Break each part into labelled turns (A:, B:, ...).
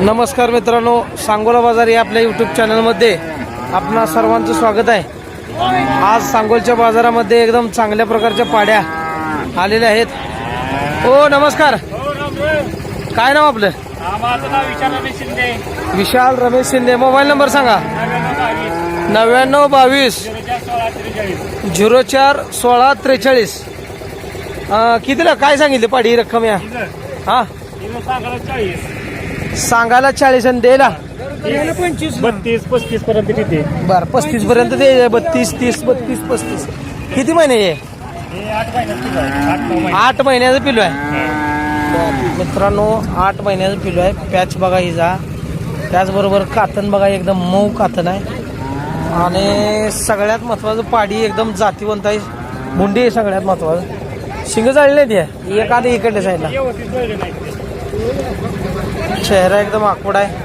A: नमस्कार मित्रांनो सांगोला बाजार या आपल्या यूट्यूब चॅनलमध्ये आपणा सर्वांचं स्वागत आहे. आज सांगोलच्या बाजारामध्ये एकदम चांगल्या प्रकारच्या पाड्या आलेल्या आहेत. हो नमस्कार. काय नाव आपलं? विशाल रमेश शिंदे. मोबाईल नंबर सांगा. नव्याण्णव बावीस. झिरो चार सोळा त्रेचाळीस. कितीला? काय सांगितले पाडी ही रक्कम या? हा?
B: सांगायला चाळीस
A: आणि द्यायला.
B: पंचवीस बत्तीस पस्तीस पर्यंत तिथे
A: बर पस्तीस पर्यंत ते बत्तीस तीस बत्तीस पस्तीस. किती महिने हे?
B: आठ
A: महिन्याचं पिलू आहे. मित्रांनो आठ महिन्याचं पिलू आहे. पॅच बघा हिजा त्याचबरोबर कातन बघा एकदम मऊ कातन आहे. आणि सगळ्यात महत्वाचं पाडी एकदम जातीवंत आहे. मुंडी आहे सगळ्यात महत्वाचं. शिंग जाळले नाही ते. एखादी इकडल्या साईडला चेहरा एकदम आकवड आहे.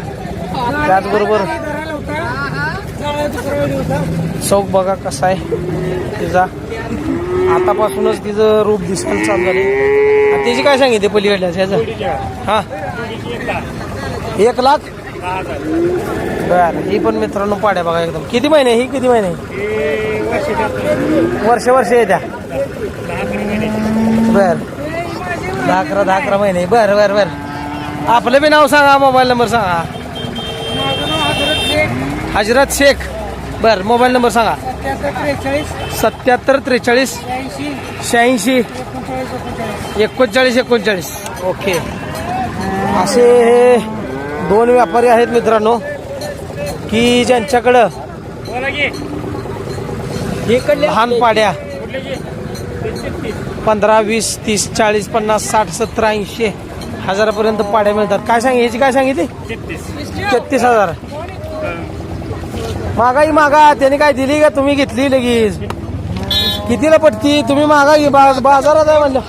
A: त्याचबरोबर चौक बघा कसा आहे तिचा. आतापासूनच तिचं रूप दिसायला चालू झाले तिची काय सांगितली पलीकडल्या ह्याचं. हा.
B: एक लाख.
A: बर ही पण मित्रांनो पाड्या बघा एकदम. किती महिने ही? किती महिने वर्ष वर्ष येत्या. बर. दहा अकरा दहा अकरा महिने. बर बर बर. आपलं बी नाव सांगा मोबाईल नंबर सांगा. हजरत शेख. बर मोबाईल नंबर सांगा. सत्याहत्तर त्रेचाळीस शहाऐंशी एकोणचाळीस एकोणचाळीस. ओके. असे हे दोन व्यापारी आहेत मित्रांनो की ज्यांच्याकडं. लहान पाड्या पंधरा वीस तीस चाळीस पन्नास साठ सत्तर ऐंशी हजारापर्यंत पाड्या मिळतात. काय सांग याची? काय सांगितली. तेहतीस हजार. मागाई मागा त्याने काय दिली का? तुम्ही घेतली लगेच. कितीला पडती तुम्ही मागा बाजारात आहे म्हणलं.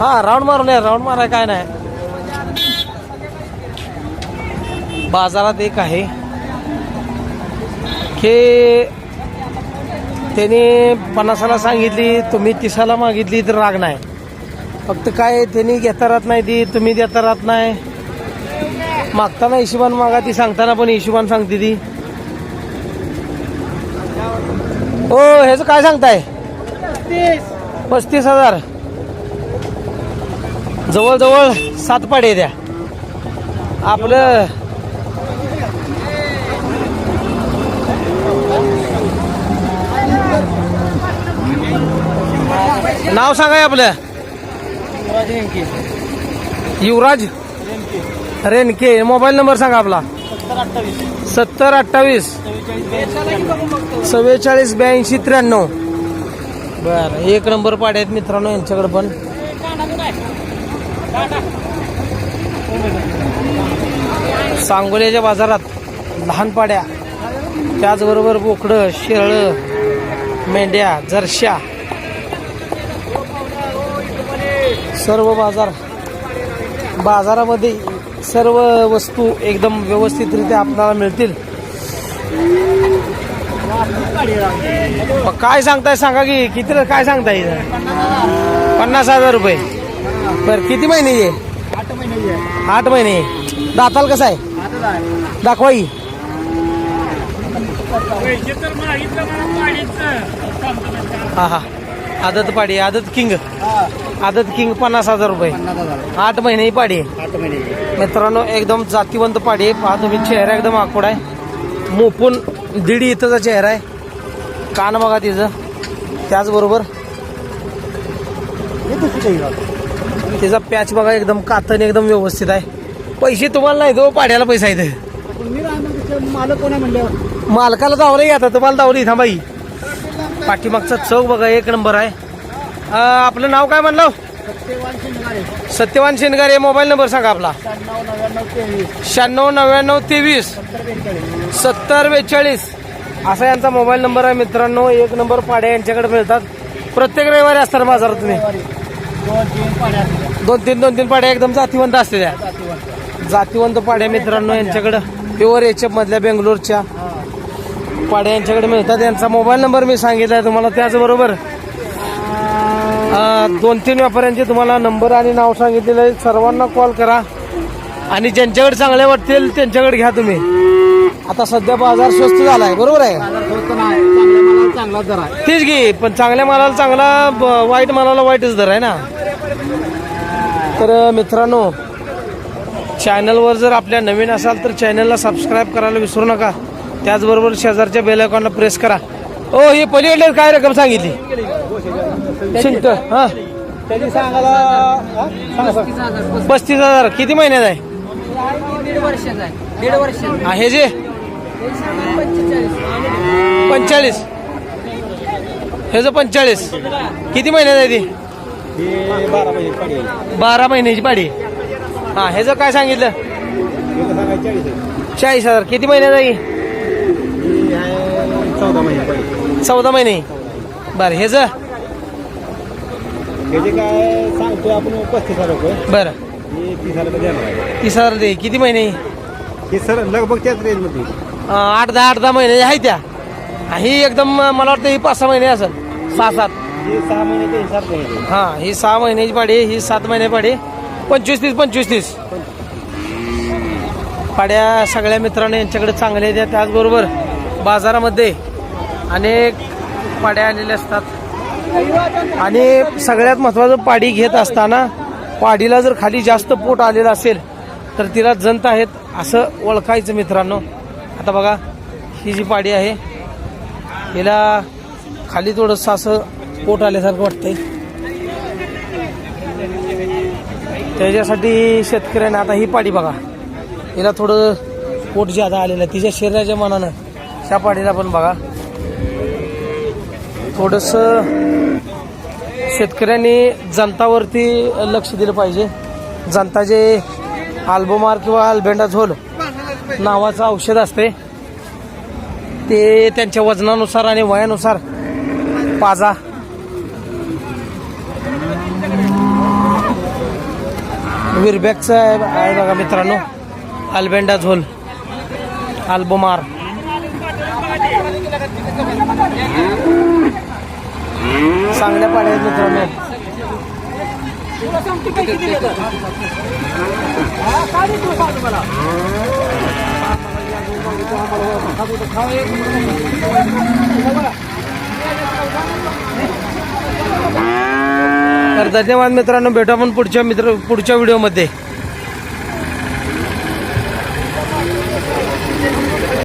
A: हा राऊंड मारून आहे राऊंड माराय काय नाही. बाजारात एक आहे. की त्याने पन्नासाला सांगितली तुम्ही तिसाला मागितली तर राग नाही. फक्त काय त्यांनी घेता राहत नाही ती तुम्ही देता राहत नाही. मागताना हिशोबान मागा ती सांगताना पण हिशोबान सांगते ती. हो ह्याचं काय सांगताय? पस्तीस हजार. जवळजवळ सात पाडे द्या. आपलं नाव सांगाय आपलं? युवराज रेनके. मोबाईल नंबर सांगा आपला. सत्तर अठ्ठावीस. चव्वेचाळीस ब्याऐंशी त्र्याण्णव. बर एक नंबर पाड्या आहेत मित्रांनो यांच्याकडे पण. सांगोल्याच्या बाजारात लहान पाड्या. त्याचबरोबर बोकडं शेळं मेंढ्या जरशा सर्व बाजार बाजारामध्ये सर्व वस्तू एकदम व्यवस्थितरित्या आपल्याला मिळतील. काय सांगताय सांगा की किती काय सांगताय? पन्नास हजार रुपये. बरं किती महिने
B: आठ महिने आहे.
A: आठ महिने दाताल कसं आहे? दाखवाई. हा हा. आदत पाडी आदत किंग. आदत किंग पन्नास हजार रुपये.
B: पन्नास हजार.
A: आठ महिने ही पाडी. आहे.
B: आठ महिने
A: मित्रांनो एकदम जातीवंत पाडी आहे. पहा तुम्ही चेहरा एकदम आकोड आहे. मोपून दीड इथंचा चेहरा आहे. कान बघा तिचं. त्याचबरोबर तिचा पॅच बघा एकदम कातन एकदम व्यवस्थित आहे. पैसे तुम्हाला नाही तो पाड्याला पैसा आहेत
B: मी राहणार मालक कोण आहे म्हणल्यावर?
A: मालकाला दावलं घ्या तुम्हाला दावली थांबाई पाठीमागचा चौक बघा एक नंबर आहे. आपलं नाव काय म्हणलं?
B: सत्यवान शिंदे
A: सत्यवान शेनगारे मोबाईल नंबर सांगा आपला.
B: शहाण्णव नव्याण्णव तेवीस. सत्तर बेचाळीस.
A: असा यांचा मोबाईल नंबर आहे मित्रांनो. एक नंबर पाड्या यांच्याकडे मिळतात. प्रत्येक रविवारी असतात बाजारात तुम्ही.
B: दोन तीन
A: दोन तीन पाड्या एकदम जातीवंत असते त्या
B: जातीवंत.
A: पाड्या मित्रांनो यांच्याकडं. प्युअर एच मधल्या बेंगलोरच्या पाड्या यांच्याकडे मिळतात. यांचा मोबाईल नंबर मी सांगितलाय तुम्हाला त्याचबरोबर. दोन तीन व्यापाऱ्यांचे तुम्हाला नंबर आणि नाव सांगितलेलं आहे. सर्वांना कॉल करा. आणि ज्यांच्याकडे चांगले वाटतील त्यांच्याकडे घ्या तुम्ही. आता सध्या बाजार स्वस्त झालाय बरोबर आहे?
C: दर आहे.
A: तेच घे पण चांगल्या मालाला चांगला वाईट मालाला वाईटच दर आहे ना. तर मित्रांनो चॅनलवर जर आपल्या नवीन असाल तर चॅनलला सबस्क्राईब करायला विसरू नका. त्याचबरोबर शेजारच्या बेल आयकॉनला प्रेस करा. ओ ही पलीकडे काय रक्कम सांगितली? शिंक हा.
C: त्याची सांगायला हा? सांगा, सांगा.
A: पस्तीस हजार किती महिन्यात आहे?
D: दीड वर्षाचा आहे. दीड वर्षाचा
A: हा, हे जे?
D: पंचेचाळीस.
A: हे जो पंचेचाळीस. किती महिन्यात आहे ती?
C: हे बारा महिने पाणी आहे.
A: बारा महिन्याची पाडी. हा ह्याचं काय सांगितलं?
C: सांगायचं चाळीस आहे.
A: चाळीस हजार. किती महिन्यात आहे
C: हे? आहे चौदा महिने पाणी
A: चौदा महिने. बरं ह्याचं?
C: त्याचे काय सांगतो आपण पस्तीस हजार रुपये.
A: बरं.
C: हे तीस हजार रुपये देणार आहे.
A: तीस हजार दे. किती महिने?
C: हे सर लगभग त्याच रेंजमध्ये
A: अं, आठ दहा आठ दहा महिने आहे त्या. ही एकदम अं, मला वाटतं ही पाच सहा महिने असेल. सहा सात.
C: हे सहा हिसाब नाही
A: हा ही सहा महिन्याची पाडी ही सात महिने पाडी पंचवीस तीस पंचवीस तीस. पाड्या सगळ्या मित्रांनो यांच्याकडे चांगल्या आहेत. त्याचबरोबर बाजारामध्ये अनेक पाड्या आलेल्या असतात. आणि सगळ्यात महत्त्वाचं पाडी घेत असताना पाडीला जर खाली जास्त पोट आलेलं असेल तर तिला जंत आहेत असं ओळखायचं मित्रांनो. आता बघा ही जी पाडी आहे हिला खाली थोडंसं असं पोट आल्यासारखं वाटतंय. त्याच्यासाठी शेतकऱ्याने आता ही पाडी बघा. हिला थोडं पोट ज्यादा आलेलं आहे तिच्या शरीराच्या मनानं त्या पाडीला पण बघा. थोडंसं शेतकऱ्यांनी जनतावरती लक्ष दिलं पाहिजे. जनता जे आल्बोमार किंवा अल्बेंडा झोल नावाचं औषध असते ते त्यांच्या वजनानुसार आणि वयानुसार पाजा. विरबॅकचं आहे आहे बघा मित्रांनो अल्बेंडा झोल अल्बोमार. चांगल्या पाण्यात मित्रांनो. तर धन्यवाद मित्रांनो भेटू आपण पुढच्या मित्र पुढच्या व्हिडिओमध्ये.